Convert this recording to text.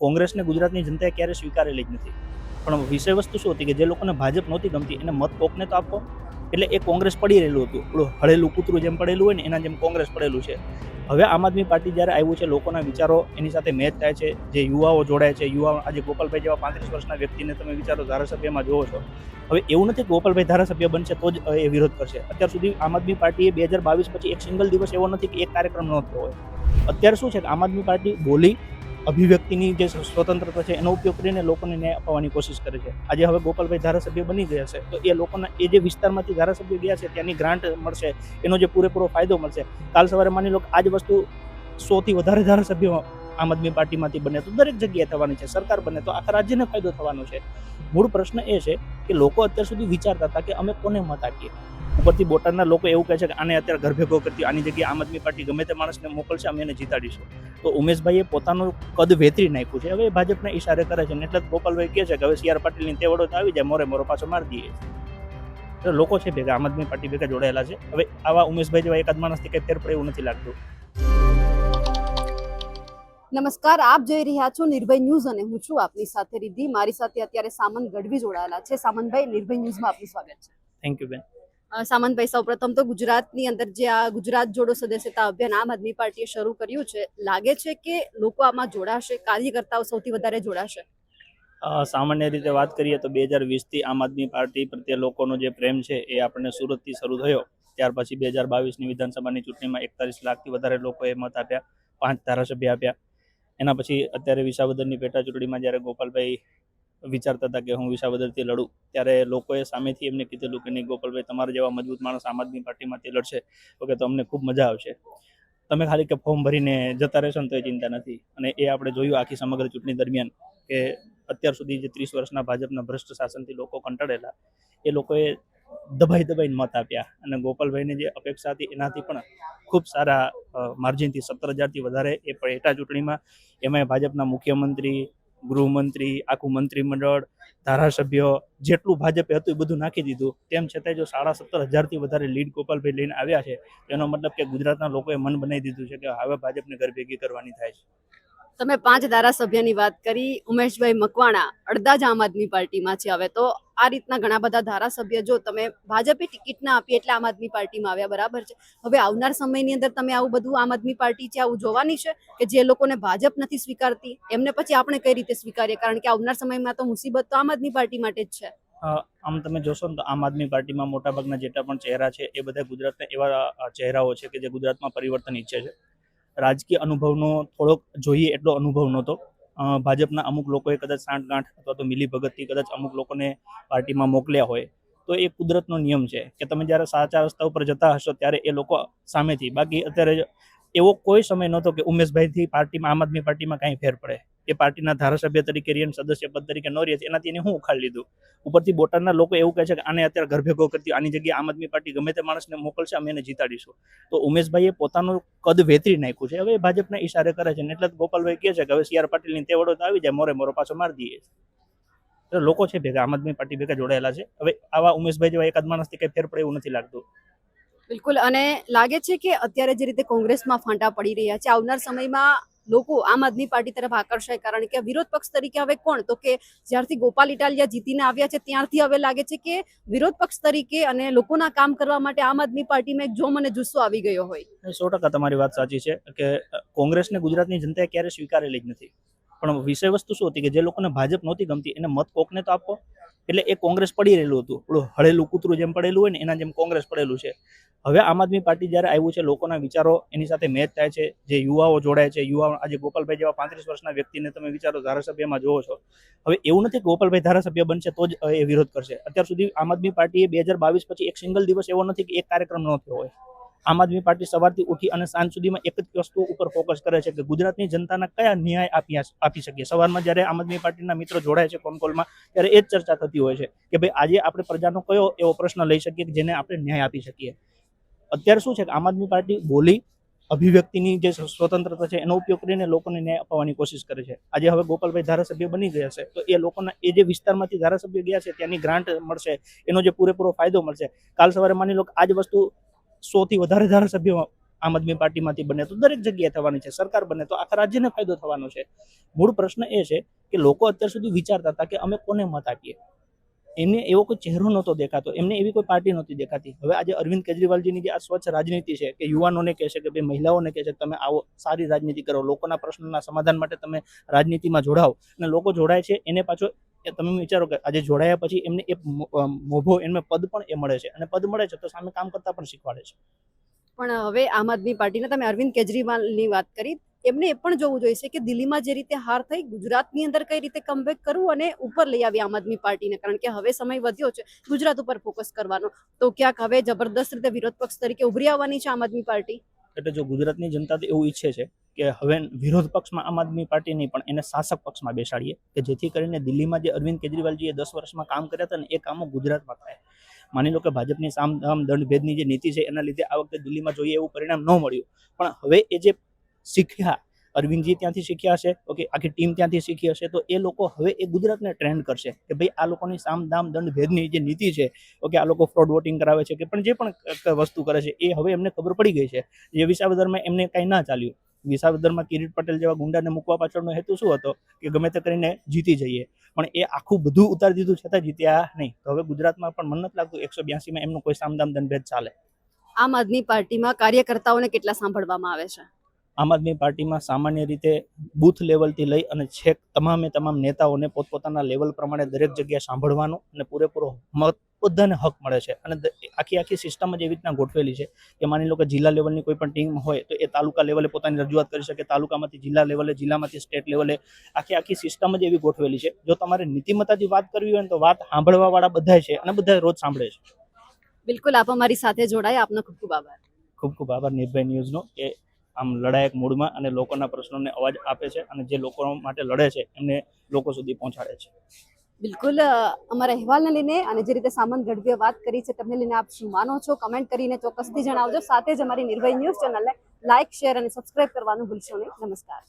કોંગ્રેસને ગુજરાતની જનતાએ ક્યારે સ્વીકારેલી જ નથી. પણ વિષય વસ્તુ શું હતી કે જે લોકોને ભાજપ નહોતી ગમતી, એને મત કોકને તો આપો? એટલે એ કોંગ્રેસ પડી રહેલું હતું. પેલું હળેલું કૂતરું જેમ પડેલું હોય ને, એના જેમ કોંગ્રેસ પડેલું છે. હવે આમ આદમી પાર્ટી જ્યારે આવ્યું છે, લોકોના વિચારો એની સાથે મેચ થાય છે. જે યુવાઓ જોડાય છે યુવા આજે ગોપાલભાઈ જેવા પાંત્રીસ વર્ષના વ્યક્તિને તમે વિચારો, ધારાસભ્યમાં જોવો છો. હવે એવું નથી ગોપાલભાઈ ધારાસભ્ય બનશે તો જ એ વિરોધ કરશે. અત્યાર સુધી આમ આદમી પાર્ટીએ બે હજાર બાવીસ પછી એક સિંગલ દિવસ એવો નથી કે એક કાર્યક્રમ ન થયો હોય. અત્યારે શું છે કે આમ આદમી પાર્ટી બોલી અભિવ્યક્તિની જે સ્વતંત્રતા છે એનો ઉપયોગ કરીને લોકોને ન્યાય અપાવવાની કોશિશ કરે છે. આજે હવે ગોપાલભાઈ ધારાસભ્ય બની ગયા છે, તો એ લોકોના, એ જે વિસ્તારમાંથી ધારાસભ્ય ગયા છે, ત્યાંની ગ્રાન્ટ મળશે, એનો જે પૂરેપૂરો ફાયદો મળશે. કાલ સવારે માની લો આ જ વસ્તુ સોથી વધારે ધારાસભ્યો આમ આદમી પાર્ટીમાંથી બને તો દરેક જગ્યાએ થવાની છે, સરકાર બને તો આખા રાજ્યને ફાયદો થવાનો છે. મૂળ પ્રશ્ન એ છે કે લોકો અત્યાર સુધી વિચારતા હતા કે અમે કોને મત આપીએ? ઉપરથી બોટાદના લોકો એવું કહે છે કે આને અત્યારે ઘર ભેગો કરતી આની જગ્યાએ આમ આદમી પાર્ટી ગમે તે માણસને મોકલશે અમે એને જીતાડીશું. તો ઉમેશભાઈએ પોતાનું કદ વેતરી નાખ્યું છે. હવે ભાજપને ઈશારે કરે છે. ને એટલે જ ગોપાલભાઈ કહે છે કે હવે સી આર પાટીલની તેવડો તો આવી જાય મોરે મોરો પાછો મારી દઈએ. તો લોકો છે ભેગા આમ આદમી પાર્ટી ભેગા જોડાયેલા છે. હવે આવા ઉમેશભાઈ જેવા એકાદ માણસથી કંઈ ફેર પડે એવું નથી લાગતું. નમસ્કાર આપ જોઈ રહ્યા છો નિર્ભય ન્યૂઝ અને હું છું આપની સાથે રિદ્ધિ. મારી સાથે અત્યારે સામંત ગઢવી જોડાયેલા છે. સામંતભાઈ નિર્ભય ન્યૂઝમાં આપનું સ્વાગત છે. થેન્ક યુ બેન. સામંતભાઈ, સૌપ્રથમ તો ગુજરાતની અંદર જે આ ગુજરાત જોડો સદસ્યતા અભિયાન આમ આદમી પાર્ટીએ શરૂ કર્યું છે, લાગે છે કે લોકો આમાં જોડાશે? કાર્યકર્તાઓ સૌથી વધારે જોડાશે? સામાન્ય રીતે વાત કરીએ તો બે હજાર વીસથી આમ આદમી પાર્ટી પ્રત્યે લોકોનો જે પ્રેમ છે એ આપણને સુરતથી શરૂ થયો. ત્યાર પછી બે હજાર બાવીસની વિધાનસભાની ચૂંટણીમાં એકતાલીસ લાખથી વધારે લોકોએ મત આપ્યા, પાંચ ધારાસભ્ય આપ્યા. એના પછી અત્યારે વિસાવદરની પેટા ચૂંટણીમાં જ્યારે ગોપાલભાઈ વિચારતા હતા કે હું વિસાવદરથી લડું. ત્યારે લોકોએ સામેથી એમને કીધેલું કે, નહીં, ગોપાલભાઈ, તમારા જેવા મજબૂત માણસ આમ આદમી પાર્ટીમાંથી લડશે. ઓકે, તો અમને ખૂબ મજા આવશે. તમે ખાલી કે ફોર્મ ભરીને જતા રહેશો ને તો એ ચિંતા નથી. અને એ આપણે જોયું આખી સમગ્ર ચૂંટણી દરમિયાન કે અત્યાર સુધી જે ત્રીસ વર્ષના ભાજપના ભ્રષ્ટ શાસનથી લોકો કંટાળેલા, એ લોકોએ દબાઈ દબાઈને મત આપ્યા. અને ગોપાલભાઈને જે અપેક્ષા હતી એનાથી પણ ખૂબ સારા માર્જિનથી સત્તર હજારથી વધારે એ પેટા ચૂંટણીમાં એમાં ભાજપના મુખ્યમંત્રી ગૃહમંત્રી, આખું મંત્રીમંડળ, ધારાસભ્યો, જેટલું ભાજપે હતું એ બધું નાખી દીધું. તેમ છતાં જો સાડા સત્તર હજારથી વધારે લીડ ગોપાલભાઈ લઈને આવ્યા છે એનો મતલબ કે ગુજરાતના લોકોએ મન બનાવી દીધું છે કે હવે ભાજપને ઘર ભેગી કરવાની થાય છે. તમે પાંચ ધારાસભ્યની વાત કરી, ઉમેશભાઈ મકવાણા અડધા જ આમ આદમી પાર્ટીમાં છે હવે તો. આ રીતના ઘણા બધા ધારાસભ્ય જો તમે ભાજપે ટિકિટ ના આપી એટલે આમ આદમી પાર્ટીમાં આવ્યા, બરાબર છે? હવે આવનાર સમયની અંદર તમે આવું બધું આમ આદમી પાર્ટી છે આવું જોવાની છે કે જે લોકોને ભાજપ નથી સ્વીકારતી? એમને પછી આપણે કઈ રીતે સ્વીકારીએ? કારણ કે આવનાર સમયમાં તો મુસીબત તો આમ આદમી પાર્ટી માટે જ છે. આમ તમે જોશો ને તો આમ આદમી પાર્ટીમાં મોટાભાગના જેટલા પણ ચહેરા છે એ બધા ગુજરાતના એવા ચહેરાઓ છે કે જે ગુજરાતમાં પરિવર્તન ઈચ્છે છે. રાજકીય અનુભવનો થોડોક જોઈએ એટલો અનુભવ નહોતો. ભાજપના અમુક લોકોએ કદાચ સાંઠગાંઠ અથવા તો મિલીભગતથી કદાચ અમુક લોકોને પાર્ટીમાં મોકલ્યા હોય. તો એ કુદરતનો નિયમ છે કે તમે જ્યારે સાચા રસ્તા ઉપર જતા હશો ત્યારે એ લોકો સામેથી. બાકી અત્યારે એવો કોઈ સમય નહોતો કે ઉમેશભાઈથી પાર્ટીમાં, આમ આદમી પાર્ટીમાં કાંઈ ફેર પડે. એ પાર્ટીના ધારાસભ્ય તરીકે રિયન સદસ્ય પદ તરીકે ન રહે એનાથી એને હું ઉખાડી લીધું. ઉપરથી બોટાદના લોકો એવું કહે છે કે, આને અત્યારે ઘર ભેગો કરતી આની જગ્યાએ આમ આદમી પાર્ટી ગમે તે માણસને મોકલશે, અમે એને જીતાડીશું. તો ઉમેશભાઈએ પોતાનું કદ વેતરી નાખ્યું છે. હવે ભાજપને ઈશારે કરે છે. એટલે ગોપાલભાઈ કહે છે કે, હવે સી આર પાટીલની તેવડો તો આવી જાય, મોરે મોરો પાછો મારી દઈએ. લોકો છે ભેગા, આમ આદમી પાર્ટી ભેગા જોડાયેલા છે. હવે આવા ઉમેશભાઈ જેવા એકાદ માણસથી કંઈ ફેર પડે એવું નથી લાગતું. બિલકુલ, અને લાગે છે કે અત્યારે જે રીતે કોંગ્રેસમાં ફાંટા પડી રહ્યા છે, આવનાર સમયમાં લોકો આમ આદમી પાર્ટી તરફ આકર્ષાય કારણ કે વિરોધ પક્ષ તરીકે હવે કોણ? તો કે જ્યારથી ગોપાલ ઇટાલિયા જીતીને આવ્યા છે, ત્યારથી હવે લાગે છે કે વિરોધ પક્ષ તરીકે અને લોકોના કામ કરવા માટે આમ આદમી પાર્ટીમાં એક જોમ અને જુસ્સો આવી ગયો હોય. સો ટકા તમારી વાત સાચી છે કે કોંગ્રેસને ગુજરાતની જનતાએ ક્યારે સ્વીકારેલી જ નથી. પણ વિષય વસ્તુ શું હતી કે જે લોકોને ભાજપ નહોતી ગમતી એને મત કોકને તો આપવો એટલે એ કોંગ્રેસ પડી રહેલું હતું. પેલું હળેલું કૂતરું જેમ પડેલું હોય ને, એના જેમ કોંગ્રેસ પડેલું છે. હવે આમ આદમી પાર્ટી જ્યારે આવ્યું છે, લોકોના વિચારો એની સાથે મેચ થાય છે, જે યુવાઓ જોડાય છે, યુવાઓ આજે ગોપાલભાઈ જેવા પાંત્રીસ વર્ષના વ્યક્તિને તમે વિચારો, ધારાસભ્યમાં જોવો છો. હવે એવું નથી કે ગોપાલભાઈ ધારાસભ્ય બનશે તો જ એ વિરોધ કરશે. અત્યાર સુધી આમ આદમી પાર્ટીએ બે હજાર બાવીસ પછી એક સિંગલ દિવસ એવો નથી કે એક કાર્યક્રમ ન થયો હોય. આમ આદમી પાર્ટી સવારથી ઉઠી અને સાંજ સુધીમાં એક જ વસ્તુ ઉપર ફોકસ કરે છે કે ગુજરાતની જનતાના કયા ન્યાય આપી શકીએ. સવારમાં જ્યારે આમ આદમી પાર્ટીના મિત્રો જોડાય છે કોલમાં ત્યારે એ જ ચર્ચા થતી હોય છે કે ભાઈ આજે આપણે પ્રજાનો કયો એવો પ્રશ્ન લઈ શકીએ કે જેને આપણે ન્યાય આપી શકીએ. અત્યારે શું છે કે આમ આદમી પાર્ટી બોલી, અભિવ્યક્તિની જે સ્વતંત્રતા છે એનો ઉપયોગ કરીને લોકોને ન્યાય અપાવવાની કોશિશ કરે છે. આજે હવે ગોપાલભાઈ ધારાસભ્ય બની ગયા છે, તો એ લોકોના એ જે વિસ્તારમાંથી ધારાસભ્ય ગયા છે, ત્યાંની ગ્રાન્ટ મળશે, એનો જે પૂરેપૂરો ફાયદો મળશે. કાલ સવારે માની લો આ જ વસ્તુ સોથી વધારે ધારાસભ્યો આમ આદમી પાર્ટીમાંથી બને. તો દરેક જગ્યાએ થવાની છે, સરકાર બને તો આખા રાજ્યને ફાયદો થવાનો છે. મૂળ પ્રશ્ન એ છે કે લોકો અત્યાર સુધી વિચારતા હતા કે અમે કોને મત આપીએ? એમને એવો કોઈ ચહેરો નહોતો દેખાતો, એમને એવી કોઈ પાર્ટી નહોતી દેખાતી. હવે આજે અરવિંદ કેજરીવાલજીની જે આ સ્વચ્છ રાજનીતિ છે કે યુવાનોને કહે છે કે ભાઈ, મહિલાઓને કહે છે તમે આવો, સારી રાજનીતિ કરો, લોકોના પ્રશ્નોના સમાધાન માટે તમે રાજનીતિમાં જોડાઓ. અને લોકો જોડાય છે, એને પાછો એ તમે વિચારો કે આજે જોડાયા પછી એમને એ મોભો એમને પદ પણ એ મળે છે. અને પદ મળે છે તો સામે કામ કરતા પણ શીખવાડે છે. પણ હવે આમ આદમી પાર્ટીના તમે અરવિંદ કેજરીવાલની વાત કરી, એમને એ પણ જોવું જોઈએ કે દિલ્હીમાં જે રીતે હાર થઈ, ગુજરાતની અંદર કઈ રીતે કમબેક કરવું અને ઉપર લઈ આવી આમ આદમી પાર્ટીને. કારણ કે હવે સમય વધ્યો છે, ગુજરાત ઉપર ફોકસ કરવાનો. તો ક્યાંક હવે જબરદસ્ત રીતે વિરોધ પક્ષ તરીકે ઉભરી આવવાની છે આમ આદમી પાર્ટી? એટલે જો ગુજરાતની જનતા તો એવું ઈચ્છે છે કે હવે વિરોધ પક્ષમાં આમ આદમી પાર્ટી નહીં, પણ એને શાસક પક્ષમાં બેસાડીએ, કે જેથી કરીને દિલ્હીમાં જે અરવિંદ કેજરીવાલજીએ દસ વર્ષમાં કામ કર્યા હતા ને, એ કામો ગુજરાતમાં થાય. માની લો કે ભાજપની સામધામ દંડભેદની દંડ ભેદની જે નીતિ છે, એના લીધે આ વખતે દિલ્હીમાં જોઈએ એવું પરિણામ ન મળ્યું. પણ હવે એ જે શીખ્યા અરવિંદજી ત્યાંથી શીખ્યા હશે, ઓકે, આખી ટીમ ત્યાંથી શીખી હશે. તો એ લોકો હવે એ ગુજરાતને ટ્રેન્ડ કરશે કે ભાઈ આ લોકોની સામ દામ દંડ ભેદની જે નીતિ છે, ઓકે, આ લોકો ફ્રોડ વોટિંગ કરાવે છે કે પણ જે પણ વસ્તુ કરે છે, એ હવે એમને ખબર પડી ગઈ છે. જે વિસાવદરમાં એમને કાંઈ ના ચાલ્યું. વિસાવદરમાં કિરીટ પટેલ જેવા ગુંડાને મૂકવા પાછળનો હેતુ શું હતો? કે ગમે તે કરીને જીતી જઈએ. પણ એ આખું બધું ઉતારી દીધું, છતાં જીત્યા નહીં. તો હવે ગુજરાતમાં પણ મન નથી લાગતું એકસો બ્યાસીમાં એમનું કોઈ સામદામ દંડભેદ ચાલે. આમ આદમી પાર્ટીમાં કાર્યકર્તાઓને કેટલા સાંભળવામાં આવે છે? આમ આદમી પાર્ટીમાં સામાન્ય રીતે બૂથ લેવલથી લઈ અને છેક તમામે તમામ નેતાઓને પોતપોતાના લેવલ પ્રમાણે દરેક જગ્યાએ સાંભળવાનો અને પૂરેપૂરો મત બધાને હક મળે છે. અને આખી આખી સિસ્ટમ જ એવી રીતના ગોઠવેલી છે કે માની લો કે જિલ્લા લેવલની કોઈ પણ ટીમ હોય તો એ તાલુકા લેવલે પોતાની રજૂઆત કરી શકે તાલુકામાંથી જિલ્લા લેવલે જિલ્લામાંથી સ્ટેટ લેવલે આખી આખી સિસ્ટમ જ એવી ગોઠવેલી છે. જો તમારે નીતિમત્તાથી વાત કરવી હોય ને તો વાત સાંભળવાવાળા બધા છે અને બધા રોજ સાંભળે છે. બિલકુલ આપ અમારી સાથે જોડાયા. આપનો ખૂબ ખૂબ આભાર. ખૂબ ખૂબ આભાર નિર્ભય ન્યૂઝનો એ આમ લડાયક મૂડમાં અને લોકોના પ્રશ્નોને અવાજ આપે છે અને જે લોકો માટે લડે છે, એમને લોકો સુધી પહોંચાડે છે. બિલકુલ અમારા અહેવાલને લઈને અને જે રીતે સામંત ગઢવીએ વાત કરી છે, તમને લઈને આપ શું માનો છો? કમેન્ટ કરીને ચોક્કસથી જણાવજો. સાથે જ અમારી નિર્ભય ન્યૂઝ ચેનલને લાઇક શેર અને સબસ્ક્રાઇબ કરવાનું ભૂલશો નહીં. નમસ્કાર.